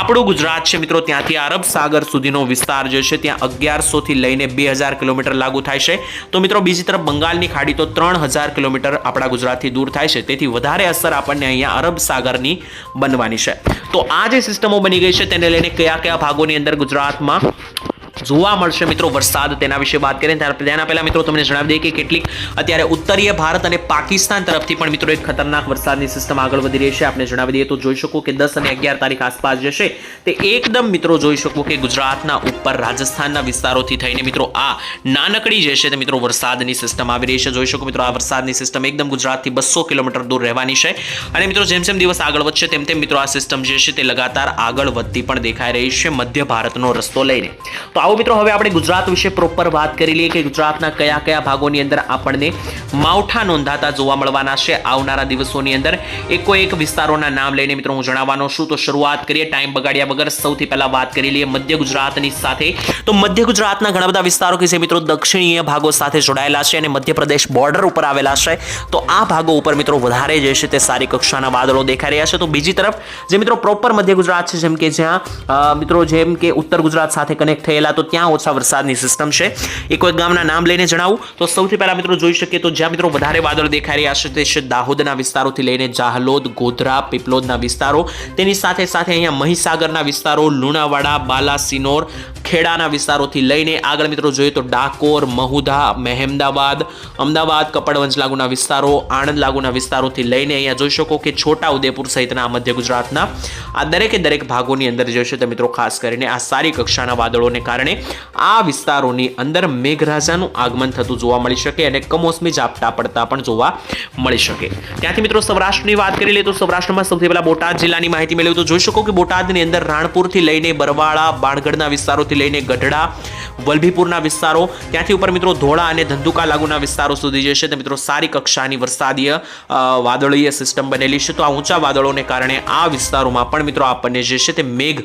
આપણું ગુજરાત છે મિત્રો, ત્યાંથી અરબ સાગર સુધીનો વિસ્તાર જે છે, ત્યાં અગિયારસોથી લઈને બે હજાર કિલોમીટર લાગુ થાય છે. તો મિત્રો, બીજી તરફ બંગાળની ખાડી તો ત્રણ હજાર કિલોમીટર આપણા ગુજરાતથી દૂર થાય છે. તેથી વધારે અસર આપણને અહીંયા અરબ સાગરની બનવાની છે. તો આ જે સિસ્ટમો બની ગઈ છે, તેને લઈને કયા કયા ભાગોની અંદર ગુજરાતમાં જોવા મળશે મિત્રો વરસાદ તેના વિશે વાત કરીએ તેના પહેલાં મિત્રો તમને જણાવી દઈએ કે કેટલીક અત્યારે ઉત્તરીય ભારત અને પાકિસ્તાન તરફથી પણ મિત્રો એક ખતરનાક વરસાદની સિસ્ટમ આગળ વધી રહી છે. આપણે જણાવી દઈએ તો જોઈ શકો કે દસ અને અગિયાર તારીખ આસપાસ જે છે તે એકદમ મિત્રો જોઈ શકો કે ગુજરાતના ઉપર, રાજસ્થાનના વિસ્તારોથી થઈને મિત્રો આ નાનકડી જે છે તે મિત્રો વરસાદની સિસ્ટમ આવી રહી છે. જોઈ શકો મિત્રો આ વરસાદની સિસ્ટમ એકદમ ગુજરાતથી બસો કિલોમીટર દૂર રહેવાની છે અને મિત્રો જેમ જેમ દિવસ આગળ વધશે તેમ તેમ મિત્રો આ સિસ્ટમ જે છે તે લગાતાર આગળ વધતી પણ દેખાઈ રહી છે મધ્ય ભારતનો રસ્તો લઈને. તો આવો મિત્રો, હવે આપણે ગુજરાત વિશે પ્રોપર વાત કરી લઈએ કે ગુજરાતના કયા કયા ભાગોની અંદર આપણને માવઠા નોંધાતા જોવા મળવાના છે આવનારા દિવસોની અંદર. એકો એક વિસ્તારોના નામ લઈને મિત્રો હું જણાવવાનો છું. તો શરૂઆત કરીએ, ટાઈમ બગાડ્યા વગર સૌથી પહેલાં વાત કરી લઈએ મધ્ય ગુજરાતની સાથે. તો મધ્ય ગુજરાતના ઘણા બધા વિસ્તારો કે જે મિત્રો દક્ષિણીય ભાગો સાથે જોડાયેલા છે અને મધ્યપ્રદેશ બોર્ડર ઉપર આવેલા છે. તો આ ભાગો ઉપર મિત્રો વધારે જે છે તે સારી કક્ષાના વાદળો દેખાઈ રહ્યા છે. તો બીજી તરફ, જે મિત્રો પ્રોપર મધ્ય ગુજરાત છે, જેમ કે જ્યાં મિત્રો જેમ કે ઉત્તર ગુજરાત સાથે કનેક્ટ થયેલા ત્યાં ઓછા વરસાદની સિસ્ટમ છે. એક કોઈ ગામના નામ લઈને જણાવું. તો સૌથી પહેલા મિત્રો જોઈ શકીએ તો જ્યાં મિત્રો વધારે વાદળ દેખાઈ રહ્યા છે તે છે દાહોદના વિસ્તારોથી લઈને જાહલોદ, ગોધરા, પીપલોદના વિસ્તારો. તેની સાથે સાથે અહીંયા મહીસાગરના વિસ્તારો, લુણાવાડા, બાલાસિનોર, ખેડાના વિસ્તારોથી લઈને આગળ મિત્રો જોઈએ તો ડાકોર, મહુધા મહેમદાબાદ અમદાવાદ, કપડવંજ લાગુના વિસ્તારો, આણંદ લાગુના વિસ્તારોથી લઈને અહીંયા જોઈ શકો કે છોટા ઉદેપુર સહિતના મધ્ય ગુજરાતના આ દરેકે દરેક ભાગોની અંદર જોઈશે તો મિત્રો ખાસ કરીને આ સારી કક્ષાના વાદળોને કારણે આ વિસ્તારોની અંદર મેઘરાજાનું આગમન થતું જોવા મળી શકે અને કમોસમી ઝાપટા પડતા પણ જોવા મળી શકે. ત્યાંથી મિત્રો સૌરાષ્ટ્રની વાત કરી લઈએ તો સૌરાષ્ટ્રમાં સૌથી પહેલા બોટાદ જિલ્લાની માહિતી મેળવી તો જોઈ શકો કે બોટાદની અંદર રાણપુરથી લઈને બરવાળા, બાણગઢના વિસ્તારોથી લઈને ગઢડા વલભીપુરના વિસ્તારો. ત્યાંથી ઉપર મિત્રો ધોળા અને ધંધુકા લાગુના વિસ્તારો સુધી જે છે તે મિત્રો સારી કક્ષાની વરસાદીય વાદળીય સિસ્ટમ બનેલી છે. તો આ ઊંચા વાદળોને કારણે આ વિસ્તારોમાં પણ મિત્રો આપણને જે છે તે મેઘ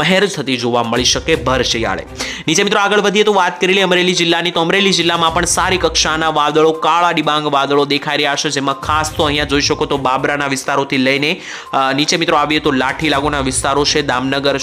મહેર થતી જોવા મળી શકે ભર શિયાળે નીચે મિત્રો આગળ વધીએ તો વાત કરી લઈએ અમરેલી જિલ્લાની. તો અમરેલી જિલ્લામાં પણ સારી કક્ષાના વાદળો, કાળા ડિબાંગ વાદળો દેખાઈ રહ્યા છે. જેમાં ખાસ તો અહીંયા જોઈ શકો તો બાબરાના વિસ્તારોથી લઈને નીચે મિત્રો આવીએ તો લાઠી લાગુના વિસ્તારો છે. દામનગર